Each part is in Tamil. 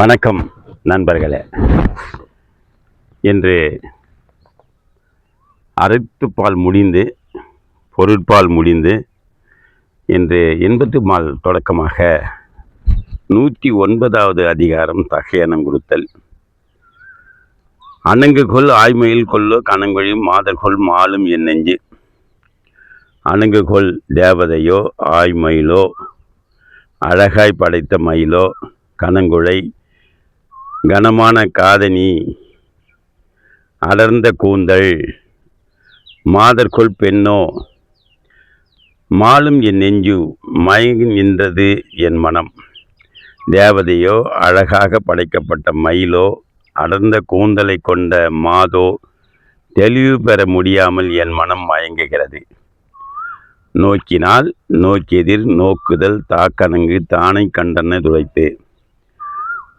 வணக்கம் நண்பர்களே. இன்று அரைத்துப்பால் முடிந்து பொருட்பால் முடிந்து இன்று எண்பத்து மால் தொடக்கமாக நூற்றி ஒன்பதாவது அதிகாரம் தகையனம் கொடுத்தல் அணங்குகொள் ஆய்மையில் கொள்ளோ கணங்கொழியும் மாதர்கொள் மாலும் என் நெஞ்சு. அணங்குகொள் தேவதையோ ஆய்மயிலோ அழகாய் படைத்த மயிலோ கணங்குழை கனமான காதணி அடர்ந்த கூந்தல் மாதர்கொள் பெண்ணோ மாலும் என் நெஞ்சு மயங்கி நின்றது என் மனம். தேவதையோ அழகாக படைக்கப்பட்ட மயிலோ அடர்ந்த கூந்தலை கொண்ட மாதோ தெளிவு பெற முடியாமல் என் மனம் மயங்குகிறது. நோக்கினால் நோக்கியதிர் நோக்குதல் தாக்கணங்கு தானை கண்டன துளைத்து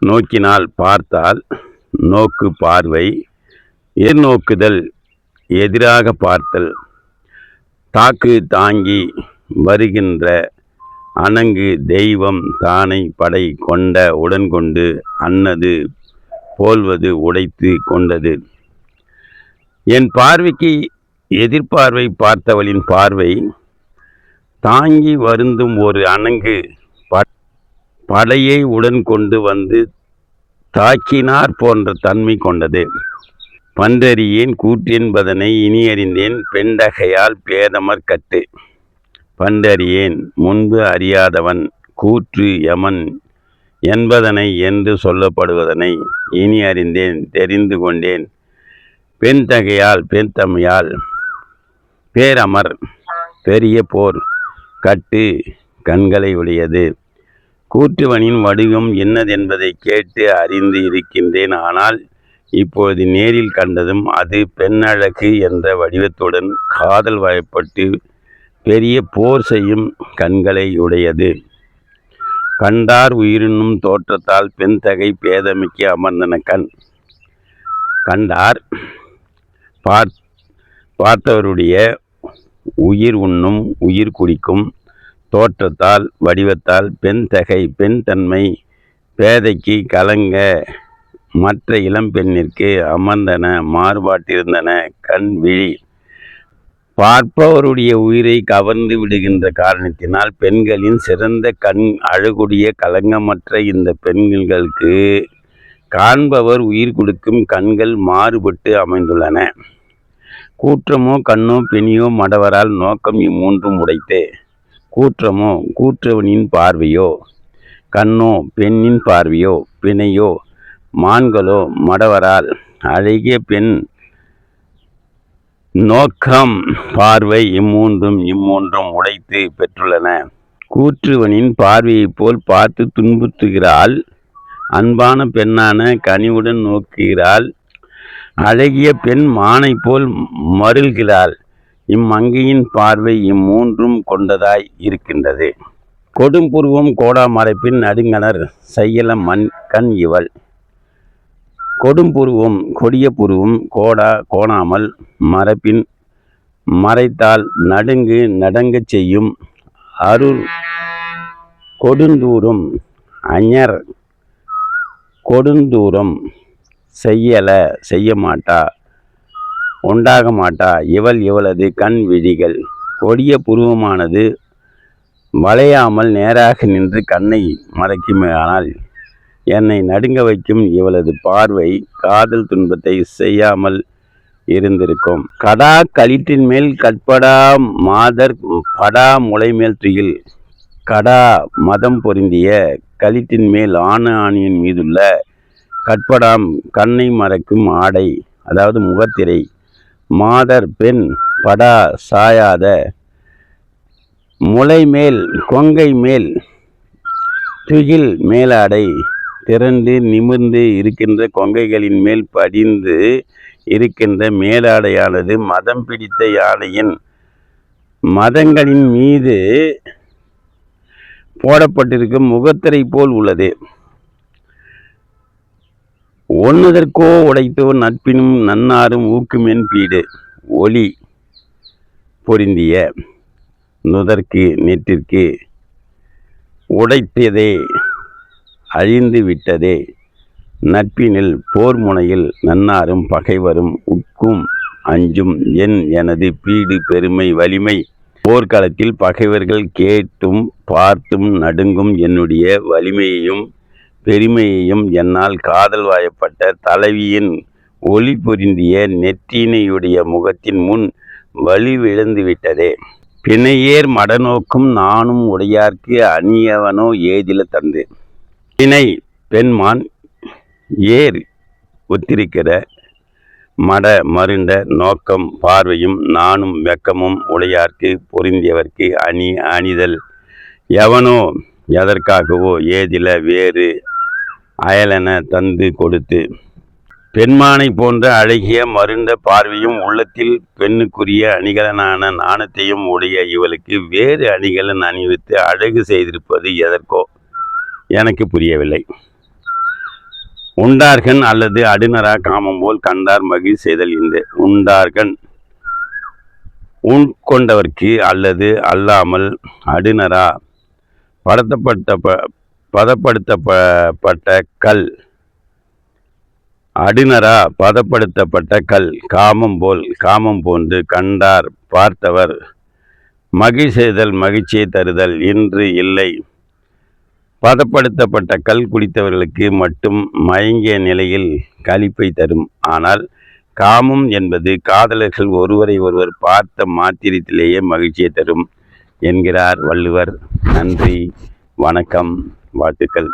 நோக்கினால் பார்த்தால் நோக்கு பார்வை எதிர்நோக்குதல் எதிராக பார்த்தல். தாக்கு தாங்கி வருகின்ற அணங்கு தெய்வம் தானை படை கொண்ட உடன்கொண்டு அன்னது போல்வது உடைத்து கொண்டது. என் பார்வைக்கு எதிர்பார்வை பார்த்தவளின் பார்வை தாங்கி வருந்தும் ஒரு அணங்கு படையை உடன் கொண்டு வந்து தாக்கினார் போன்ற தன்மை கொண்டது. பண்டறியேன் கூற்றென்பதனை இனி அறிந்தேன் பெண்டகையால் பேதமர் கட்டு. பண்டறியேன் முன்பு அறியாதவன் கூற்று யமன் என்பதனை என்று சொல்லப்படுவதனை இனி அறிந்தேன் தெரிந்து கொண்டேன். பெண் தகையால் பெண் தம்மையால் பேரமர் பெரிய போர் கட்டு கண்களை உடையது. கூற்றுவனின் வடிவம் என்னதென்பதை கேட்டு அறிந்து இருக்கின்றேன். ஆனால் இப்பொழுது நேரில் கண்டதும் அது பெண்ணழகு என்ற வடிவத்துடன் காதல் வயப்பட்டு பெரிய போர் செய்யும் கண்களை உடையது. கண்டார் உயிரினும் தோற்றத்தால் பெண் தகை பேதமிக்க அமர்ந்தன கண். கண்டார் பார் பார்த்தவருடைய உயிர் உண்ணும் உயிர் குடிக்கும் தோற்றத்தால் வடிவத்தால் பெண் தகை பெண் தன்மை. பேதைக்கு கலங்க. மற்ற இளம்பெண்ணிற்கு அமர்ந்தன மாறுபாட்டிருந்தன கண் விழி. பார்ப்பவருடைய உயிரை கவர்ந்து விடுகின்ற காரணத்தினால் பெண்களின் சிறந்த கண் அழகுடைய கலங்கமற்ற இந்த பெண்களுக்கு காண்பவர் உயிர் கொடுக்கும் கண்கள் மாறுபட்டு அமைந்துள்ளன. கூற்றமோ கண்ணோ பெணியோ மடவரால் நோக்கம் இம்மூன்றும் உடைத்தே. கூற்றமோ கூற்றவனின் பார்வையோ கண்ணோ பெண்ணின் பார்வையோ பிணையோ மான்களோ மடவரால் அழகிய பெண் நோக்கம் பார்வை இம்மூன்றும் இம்மூன்றும் உடைத்து பெற்றுள்ளன. கூற்றுவனின் பார்வையைப் போல் பார்த்து துன்புறுத்துகிறாள். அன்பான பெண்ணான கனிவுடன் நோக்குகிறாள். அழகிய பெண் மானை போல் மருள்கிறாள். இம்மங்கையின் பார்வை இம்மூன்றும் கொண்டதாய் இருக்கின்றது. கொடும்புருவம் கோடா நடுங்கனர் நடுங்கணர் செய்யல மண் கண் இவள். கொடும்புருவம் கொடிய புருவம் கோடா கோணாமல் மரப்பின் மறைத்தால் நடுங்கு நடங்கச் செய்யும் அருள் கொடுந்தூரும் அஞர் கொடுந்தூரம் செய்யல செய்ய மாட்டா உண்டாக மாட்டா. இவள் இவளது கண் விழிகள். கொடிய புருவமானது வளையாமல் நேராக நின்று கண்ணை மறைக்குமானால் என்னை நடுங்க வைக்கும் இவளது பார்வை காதல் துன்பத்தை செய்யாமல் இருந்திருக்கும். கடா களிற்றின் மேல் கட்படா மாதர் படா முளை மேல் துயில். கடா மதம் பொருந்திய களிற்றின் மேல் ஆணு ஆணியின் மீதுள்ள கட்படாம் கண்ணை மறைக்கும் ஆடை அதாவது முகத்திரை. மாதர் பெண் படா சாயாத முளை மேல் கொங்கை மேல் துகில் மேலாடை திரண்டு நிமிர்ந்து இருக்கின்ற கொங்கைகளின் மேல் படிந்து இருக்கின்ற மேலாடையானது மதம் பிடித்த யானையின் மதங்களின் மீது போடப்பட்டிருக்கும் முகத்திரை போல் உள்ளது. ஒன்னதற்கோ உடைத்தோ நட்பினும் நன்னாரும் ஊக்குமென் பீடு. ஒளி பொருந்திய நுதற்கு நெற்றிற்கு உடைத்ததே அழிந்து விட்டதே. நட்பினில் போர் முனையில் நன்னாரும் பகைவரும் உட்கும் அஞ்சும் என் எனது பீடு பெருமை வலிமை. போர்க்களத்தில் பகைவர்கள் கேட்டும் பார்த்தும் நடுங்கும் என்னுடைய வலிமையையும் பெருமையையும் என்னால் காதல் வாயப்பட்ட தலைவியின் ஒளி பொருந்திய நெற்றினையுடைய முகத்தின் முன் வலிவிழந்து விட்டதே. பிணையேர் மடநோக்கும் நானும் உடையார்க்கு அணியவனோ ஏதில தந்து. பிணை பெண்மான் ஏர் ஒத்திருக்கிற மட மருண்ட நோக்கம் பார்வையும் நானும் வெக்கமும் உடையார்க்கு பொருந்தியவர்க்கு அணி அணிதல். எவனோ எதற்காகவோ ஏதில வேறு அயலென தந்து கொடுத்து. பெண்மானை போன்ற அழகிய மருந்த பார்வையும் உள்ளத்தில் பெண்ணுக்குரிய அணிகலனான நாணத்தையும் உடைய இவளுக்கு வேறு அணிகலன் அணிவித்து அழகு செய்திருப்பது எதற்கோ எனக்கு புரியவில்லை. உண்டார்கன் அல்லது அடுநரா காமம் போல் கண்டார் மகிழ் செய்தல் இந்த உண்டார்கன் உட்கொண்டவர்க்கு அல்லது அல்லாமல் அடுநரா படுத்தப்பட்ட ப- பதப்படுத்தப்பட்ட கல். அடினரா பதப்படுத்தப்பட்ட கல். காமம் போல் காமம் போன்று கண்டார் பார்த்தவர். மகிழ்செய்தல் மகிழ்ச்சியை தருதல் இன்று இல்லை. பதப்படுத்தப்பட்ட கல் குடித்தவர்களுக்கு மட்டும் மயங்கிய நிலையில் களிப்பை தரும். ஆனால் காமம் என்பது காதலர்கள் ஒருவரை ஒருவர் பார்த்த மாத்திரத்திலேயே மகிழ்ச்சியை தரும் என்கிறார் வள்ளுவர். நன்றி வணக்கம். வாழ்த்துக்கள்.